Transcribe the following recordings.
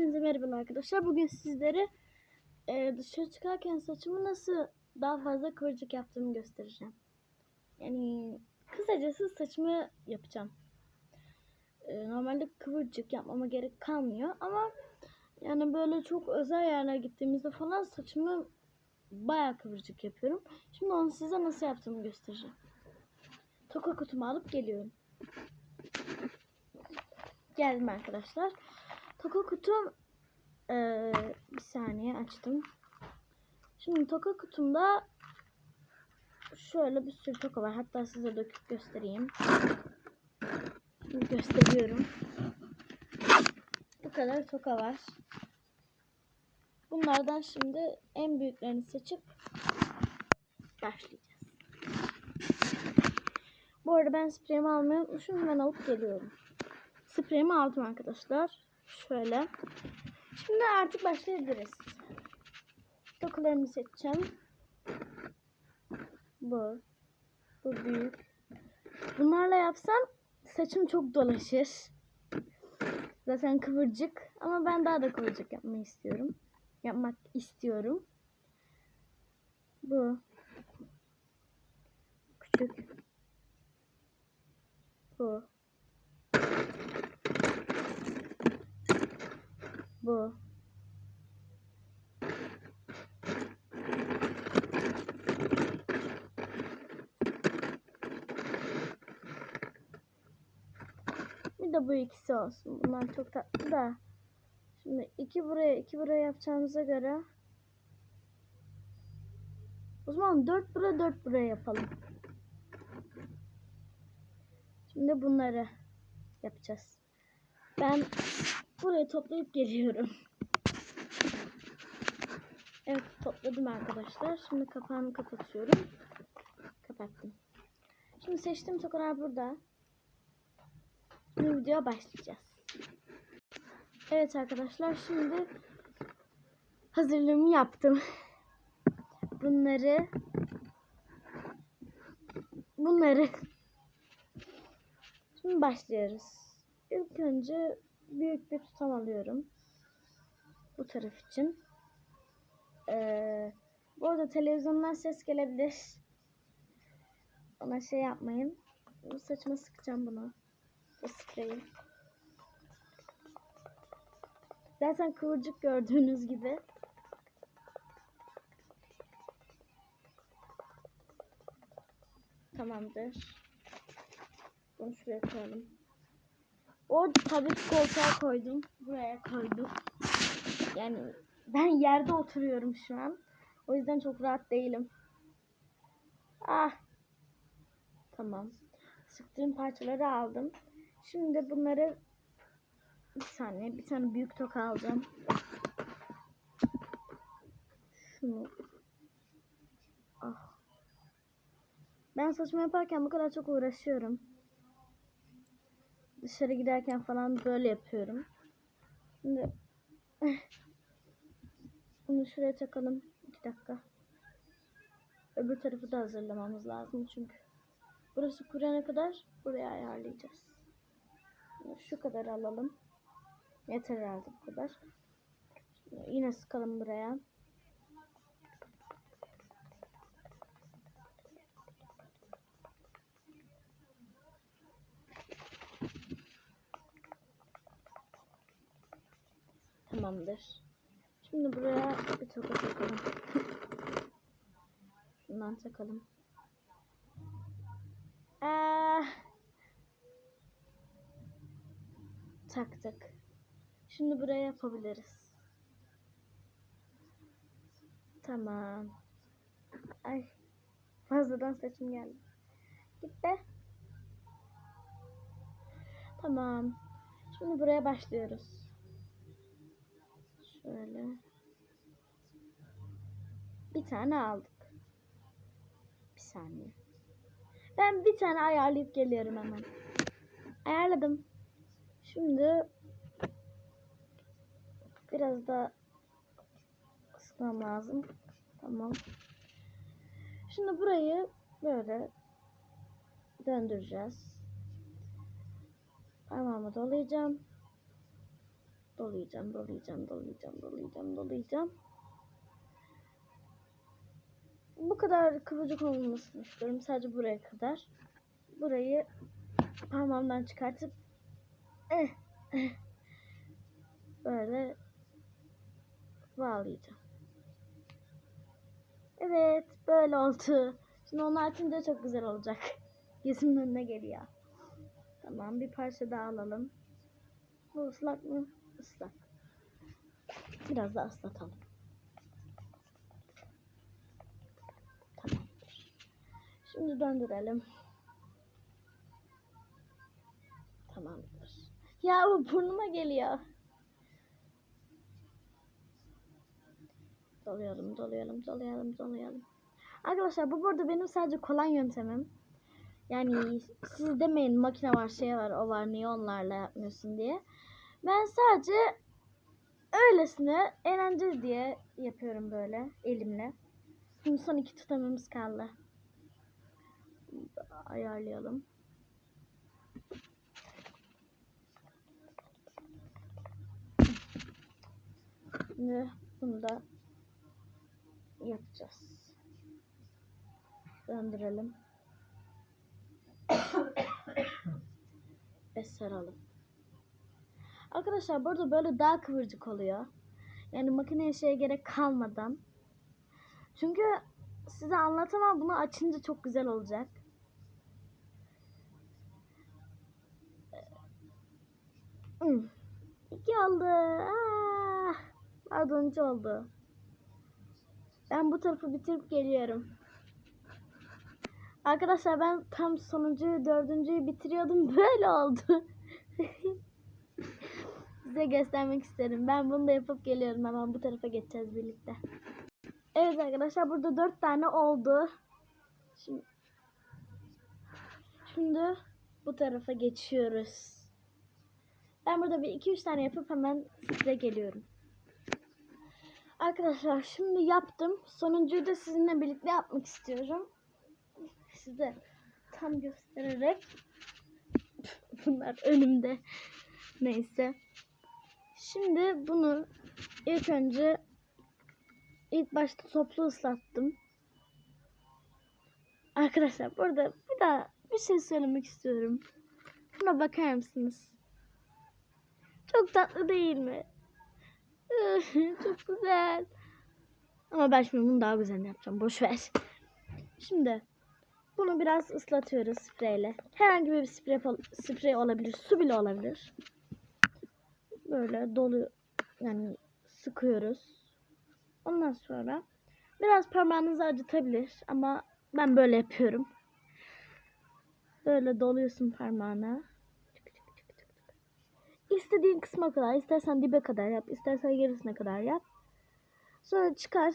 Hepinize merhaba arkadaşlar. Bugün sizlere e, dışarı çıkarken saçımı nasıl daha fazla kıvırcık yaptığımı göstereceğim. Yani kısacası saçımı yapacağım. E, normalde kıvırcık yapmama gerek kalmıyor ama yani böyle çok özel yerlere gittiğimizde falan saçımı bayağı kıvırcık yapıyorum. Şimdi onu size nasıl yaptığımı göstereceğim. Toka kutumu alıp geliyorum. Geldim arkadaşlar. Toka kutum eee, bir saniye açtım. Şimdi toka kutumda şöyle bir sürü toka var. Hatta size döküp göstereyim. Şimdi gösteriyorum. Bu kadar toka var. Bunlardan şimdi en büyüklerini seçip başlayacağız. Bu arada ben spreyimi almayı unutmuşum. Hemen alıp geliyorum. Spreyimi aldım arkadaşlar. Şöyle. Şimdi artık başlayabiliriz. Dokularımı seçeceğim. Bu. Bu büyük. Bunlarla yapsam saçım çok dolaşır. Zaten kıvırcık. Ama ben daha da kıvırcık yapmayı istiyorum. Yapmak istiyorum. Bu. Küçük. Bu. Bu. Bir de bu ikisi olsun. Bunlar çok tatlı da. Şimdi iki buraya iki buraya yapacağımıza göre o zaman dört buraya dört buraya yapalım. Şimdi bunları yapacağız. Ben buraya toplayıp geliyorum. Evet topladım arkadaşlar. Şimdi kapağını kapatıyorum. Kapattım. Şimdi seçtiğim tokalar burada. Şimdi videoya başlayacağız. Evet arkadaşlar şimdi hazırlığımı yaptım. Bunları bunları Şimdi başlıyoruz. İlk önce büyük bir tutam alıyorum. Bu taraf için. Ee, bu arada televizyondan ses gelebilir. Ona şey yapmayın. Bu saçıma sıkacağım bunu. Bu spreyi. Zaten kıvırcık gördüğünüz gibi. Tamamdır. Bunu şuraya koyalım. O tabii koltuğa koydum. Buraya koydum. Yani ben yerde oturuyorum şu an. O yüzden çok rahat değilim. Ah. Tamam. Sıktığım parçaları aldım. Şimdi bunları bir saniye bir tane büyük toka alacağım. Şunu. Ah. Ben saçma yaparken bu kadar çok uğraşıyorum dışarı giderken falan böyle yapıyorum. Şimdi bunu şuraya takalım. 2 dakika. Öbür tarafı da hazırlamamız lazım çünkü. Burası kuruyana kadar buraya ayarlayacağız. Şu kadar alalım. Yeter herhalde bu kadar. Şimdi yine sıkalım buraya. Tamamdır. Şimdi buraya bir toka takalım. Şundan takalım. Ee, taktık. Şimdi buraya yapabiliriz. Tamam. Ay. Fazladan saçım geldi. Git be. Tamam. Şimdi buraya başlıyoruz. Şöyle. Bir tane aldık. Bir saniye. Ben bir tane ayarlayıp geliyorum hemen. Ayarladım. Şimdi biraz da sıkmam lazım. Tamam. Şimdi burayı böyle döndüreceğiz. Parmağımı dolayacağım. Dolayacağım, dolayacağım, dolayacağım, dolayacağım, dolayacağım. Bu kadar kıvırcık olmamasını istiyorum. Sadece buraya kadar. Burayı parmağımdan çıkartıp eh, eh, böyle bağlayacağım. Evet, böyle oldu. Şimdi onu açınca çok güzel olacak. Gözümün önüne geliyor. Tamam, bir parça daha alalım. Bu ıslak mı? Islak. Biraz daha ıslatalım. Tamamdır. Şimdi döndürelim. Tamamdır. Ya bu burnuma geliyor. Dolayalım, dolayalım, dolayalım, dolayalım. Arkadaşlar bu burada benim sadece kolay yöntemim. Yani siz demeyin makine var, şey var, o var, niye onlarla yapmıyorsun diye. Ben sadece öylesine eğlence diye yapıyorum böyle elimle. Şimdi son iki tutamımız kaldı. Ayarlayalım. Şimdi bunu da yapacağız. Döndürelim. Ve saralım. Arkadaşlar burada böyle daha kıvırcık oluyor. Yani makineye şeye gerek kalmadan. Çünkü size anlatamam bunu açınca çok güzel olacak. Hmm. İki oldu. Ah, pardoncu oldu. Ben bu tarafı bitirip geliyorum. Arkadaşlar ben tam sonuncuyu dördüncüyü bitiriyordum. Böyle oldu. Size göstermek isterim. Ben bunu da yapıp geliyorum. Hemen bu tarafa geçeceğiz birlikte. Evet arkadaşlar burada dört tane oldu. Şimdi, şimdi bu tarafa geçiyoruz. Ben burada bir iki üç tane yapıp hemen size geliyorum. Arkadaşlar şimdi yaptım. Sonuncuyu da sizinle birlikte yapmak istiyorum. Size tam göstererek. Bunlar önümde. Neyse. Şimdi bunu ilk önce ilk başta toplu ıslattım. Arkadaşlar burada bir daha bir şey söylemek istiyorum. Buna bakar mısınız? Çok tatlı değil mi? Çok güzel. Ama ben şimdi bunu daha güzel yapacağım. Boş ver. Şimdi bunu biraz ıslatıyoruz spreyle. Herhangi bir sprey, sprey olabilir. Su bile olabilir. Böyle dolu yani sıkıyoruz. Ondan sonra biraz parmağınızı acıtabilir ama ben böyle yapıyorum. Böyle doluyorsun parmağına. İstediğin kısma kadar, istersen dibe kadar yap, istersen gerisine kadar yap. Sonra çıkar.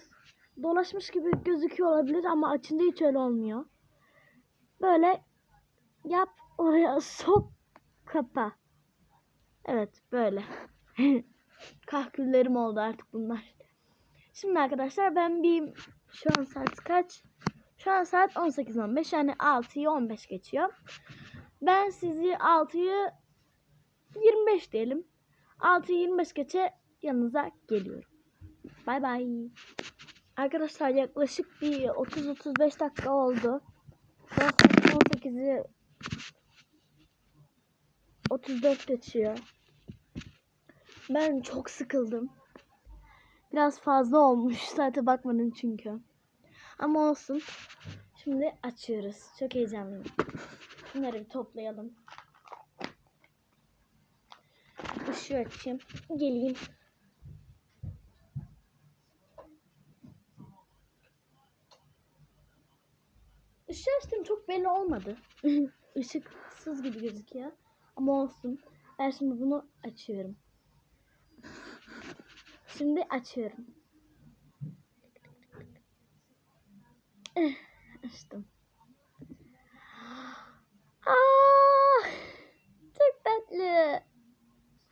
Dolaşmış gibi gözüküyor olabilir ama açınca hiç öyle olmuyor. Böyle yap, oraya sok, kapa. Evet, böyle. Kahküllerim oldu artık bunlar. Şimdi arkadaşlar ben bir şu an saat kaç? Şu an saat 18.15 yani 6'yı 15 geçiyor. Ben sizi 6'yı 25 diyelim. 6'yı 25 geçe yanınıza geliyorum. Bay bay. Arkadaşlar yaklaşık bir 30-35 dakika oldu. Ben saat 18'i 34 geçiyor. Ben çok sıkıldım. Biraz fazla olmuş. Saate bakmadım çünkü. Ama olsun. Şimdi açıyoruz. Çok heyecanlıyım. Bunları bir toplayalım. Işığı açayım. Geleyim. Işığı açtım çok belli olmadı. Işıksız gibi gözüküyor. Ama olsun. Ben şimdi bunu açıyorum. Şimdi açıyorum. Eh, Açtım. Aa, çok tatlı.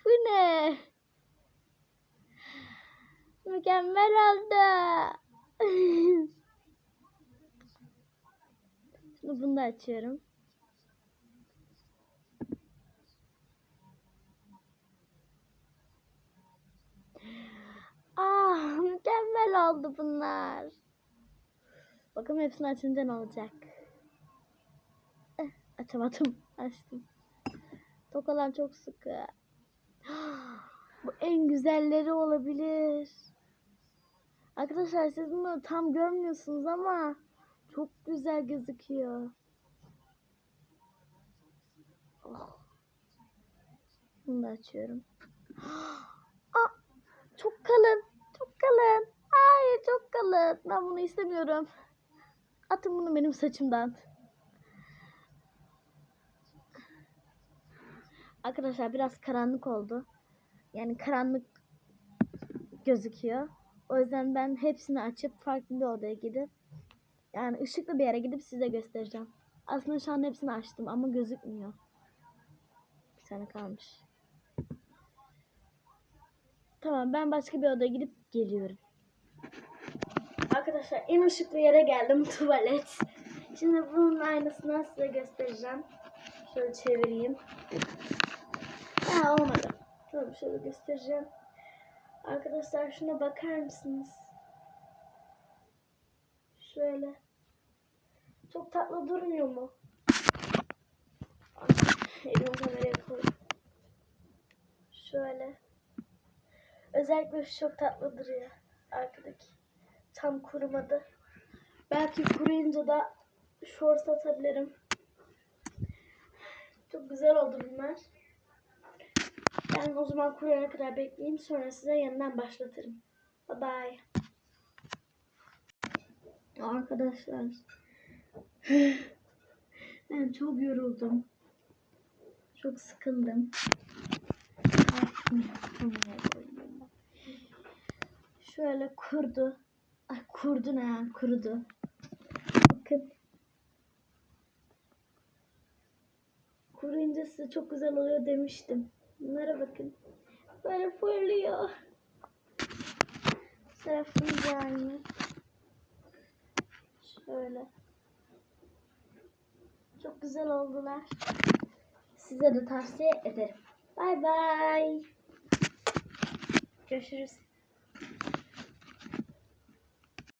Bu ne? Mükemmel oldu. Şimdi bunu da açıyorum. Oldu bunlar. Bakalım hepsini açınca ne olacak. Eh, açamadım. Açtım. Tokalar çok sıkı. Bu en güzelleri olabilir. Arkadaşlar siz bunu tam görmüyorsunuz ama çok güzel gözüküyor. Oh. Bunu da açıyorum. Çok kalın. Çok kalın. Hayır çok kalın. Ben bunu istemiyorum. Atın bunu benim saçımdan. Arkadaşlar biraz karanlık oldu. Yani karanlık gözüküyor. O yüzden ben hepsini açıp farklı bir odaya gidip yani ışıklı bir yere gidip size göstereceğim. Aslında şu an hepsini açtım ama gözükmüyor. Bir tane kalmış. Tamam ben başka bir odaya gidip geliyorum. Arkadaşlar en ışıklı yere geldim tuvalet. Şimdi bunun aynısını size göstereceğim. Şöyle çevireyim. Ha olmadı. Tamam şöyle göstereceğim. Arkadaşlar şuna bakar mısınız? Şöyle. Çok tatlı durmuyor mu? Elimi kameraya koydum. Şöyle. Özellikle şu çok tatlı duruyor. Arkadaki. Tam kurumadı. Belki kuruyunca da short atabilirim. Çok güzel oldu bunlar. Ben o zaman kuruyana kadar bekleyeyim. Sonra size yeniden başlatırım. Bye bye. Arkadaşlar. ben çok yoruldum. Çok sıkıldım. Ay, şunu kameraya koyayım ben. Şöyle kurdu. Ay kurdu ne ya? Kurudu. Bakın. Kuruyunca size çok güzel oluyor demiştim. Bunlara bakın. Böyle fırlıyor. Tarafın yani. Şöyle. Çok güzel oldular. Size de tavsiye ederim. Bay bay. Görüşürüz.